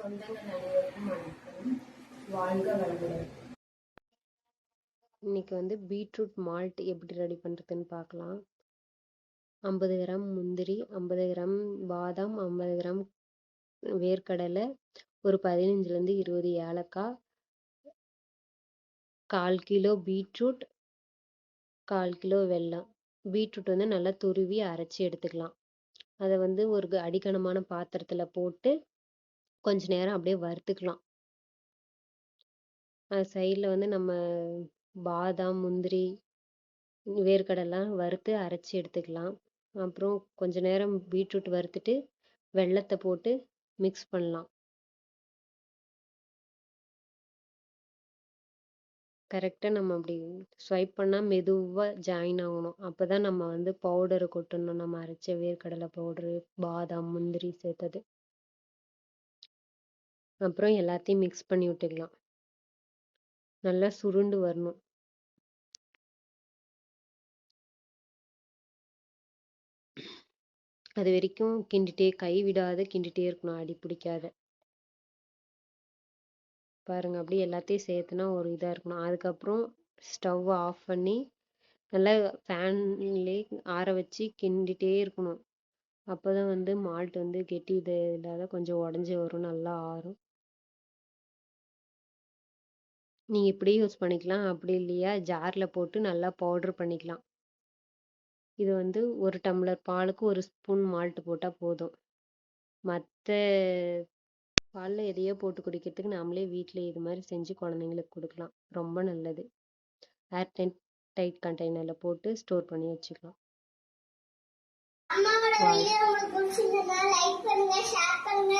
சொந்தங்கள் அனைவருக்கும் வணக்கம் வாழ்க வளமுடன் இன்னைக்கு வந்து பீட்ரூட் மால்ட் எப்படி ரெடி பண்ணுறதுன்னு பார்க்கலாம். ஐம்பது கிராம் முந்திரி ஐம்பது கிராம் பாதாம் ஐம்பது கிராம் வேர்க்கடலை ஒரு பதினஞ்சுலேருந்து இருபது ஏலக்காய் கால் கிலோ பீட்ரூட் கால் கிலோ வெல்லம். பீட்ரூட் வந்து நல்லா துருவி அரைச்சி எடுத்துக்கலாம். அதை வந்து ஒரு க- அடிக்கனமான பாத்திரத்தில் போட்டு கொஞ்ச நேரம் அப்படியே வறுத்துக்கலாம். அது சைடில் வந்து நம்ம பாதாம் முந்திரி வேர்க்கடலாம் வறுத்து அரைச்சி எடுத்துக்கலாம். அப்புறம் கொஞ்ச நேரம் பீட்ரூட் வறுத்துட்டு வெல்லத்தை போட்டு மிக்ஸ் பண்ணலாம். கரெக்டாக நம்ம அப்படி ஸ்வைப் பண்ணால் மெதுவாக ஜாயின் ஆகணும். அப்போ தான் நம்ம வந்து பவுடரை கொட்டணும். நம்ம அரைச்ச வேர்க்கடலை பவுடரு பாதாம் முந்திரி சேர்த்தது. அப்புறம் எல்லாத்தையும் மிக்ஸ் பண்ணி விட்டுக்கலாம். நல்லா சுருண்டு வரணும். அது வரைக்கும் கிண்டிட்டே கை விடாத கிண்டிட்டே இருக்கணும் அடி பிடிக்காத. பாருங்க அப்படியே எல்லாத்தையும் சேர்த்துனா ஒரு இதாக இருக்கணும். அதுக்கப்புறம் ஸ்டவ் ஆஃப் பண்ணி நல்லா ஃபேன்லே ஆற வச்சு கிண்டிட்டே இருக்கணும். அப்போதான் வந்து மால்ட் வந்து கெட்டி இது இல்லாத கொஞ்சம் உடஞ்சி வரும் நல்லா ஆறும். நீங்கள் இப்படி யூஸ் பண்ணிக்கலாம் அப்படி இல்லையா? ஜாரில் போட்டு நல்லா பவுடர் பண்ணிக்கலாம். இது வந்து ஒரு டம்ளர் பாலுக்கு ஒரு ஸ்பூன் மால்ட் போட்டால் போதும். மற்ற பாலில் எதையோ போட்டு குடிக்கிறதுக்கு நாமளே வீட்டில் இது மாதிரி செஞ்சு குழந்தைங்களுக்கு கொடுக்கலாம். ரொம்ப நல்லது. ஏர் டைட் டைட் கண்டெய்னரில் போட்டு ஸ்டோர் பண்ணி வச்சுக்கலாம். அம்மாவோட வீடியோ உங்களுக்கு பிடிச்சிருந்தா லைக் பண்ணுங்க ஷேர் பண்ணுங்க